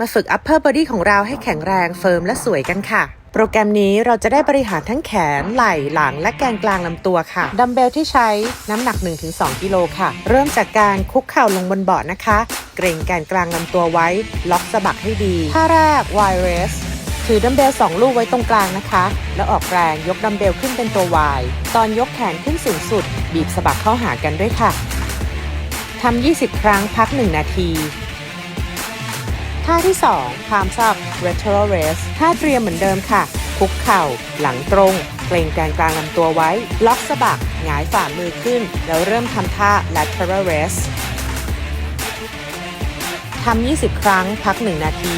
มาฝึก upper body ของเราให้แข็งแรงเฟิร์มและสวยกันค่ะ โปรแกรมนี้เราจะได้บริหารทั้งแขน ไหล่ หลัง และแกนกลางลำตัวค่ะ ดัมเบลที่ใช้น้ำหนัก 1-2 กิโลค่ะ เริ่มจากการคุกเข่าลงบนเบาะนะคะ เกรงแกนกลางลำตัวไว้ ล็อกสะบักให้ดี ท่าแรก Y raise ถือดัมเบล 2 ลูกไว้ตรงกลางนะคะ แล้วออกแรงยกดัมเบลขึ้นเป็นตัว Y ตอนยกแขนขึ้นสูงสุด บีบสะบักเข้าหากันด้วยค่ะทำ20 ครั้งพัก 1 นาที ท่าที่2 Palms up lateral raise ท่าเตรียมเหมือนเดิมค่ะ คุกเข่า หลังตรง เกรงแกนกลางลำตัวไว้ ล็อกสะบักหงายฝ่ามือขึ้น แล้วเริ่มทำท่า lateral raise ทำ 20 ครั้ง พัก 1 นาที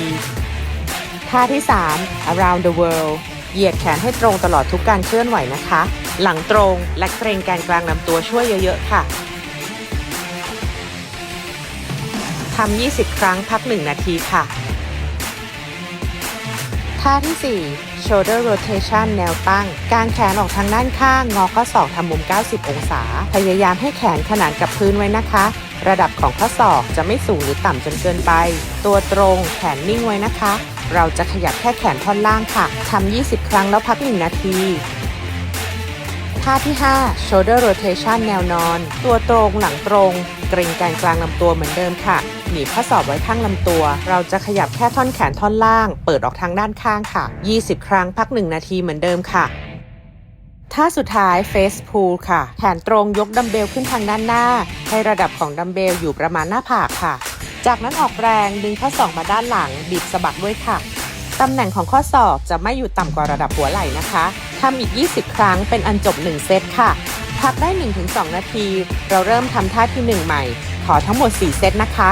ท่าที่ 3 around the world เหยียดแขนให้ตรงตลอดทุกการเคลื่อนไหวนะคะ หลังตรงและเกรงแกนกลางลำตัวช่วยเยอะ ๆ ค่ะ ทำ 20 ครั้งพัก 1 นาทีค่ะ ท่าที่ 4 shoulder rotation แนวตั้ง การแขนออกทางด้านข้าง งอข้อศอกทำมุม 90 องศา พยายามให้แขนขนานกับพื้นไว้นะคะ ระดับของข้อศอกจะไม่สูงหรือต่ำจนเกินไป ตัวตรงแขนนิ่งไว้นะคะ เราจะขยับแค่แขนท่อนล่างค่ะทำ 20 ครั้งแล้วพัก 1 นาที ท่าที่ 5 shoulder rotation แนวนอน ตัวตรงหลังตรง เกรงแกนกลางลำตัวเหมือนเดิมค่ะ หนีบข้อศอกไว้ข้างลำตัว เราจะขยับแค่ท่อนแขนท่อนล่าง เปิดออกทางด้านข้างค่ะ 20 ครั้งพัก 1 นาทีเหมือนเดิมค่ะท่าสุดท้าย face pull ค่ะ แขนตรงยกดัมเบลขึ้นทางด้านหน้า ให้ระดับของดัมเบลอยู่ประมาณหน้าผากค่ะ จากนั้นออกแรงดึงข้อศอกมาด้านหลัง บีบสะบักด้วยค่ะ ตำแหน่งของข้อศอกจะไม่อยู่ต่ำกว่าระดับหัวไหล่นะคะทำอีก 20 ครั้งเป็นอันจบ 1 เซตค่ะ พักได้ 1-2 นาที เราเริ่มทำท่าที่ 1 ใหม่ ขอทั้งหมด 4 เซตนะคะ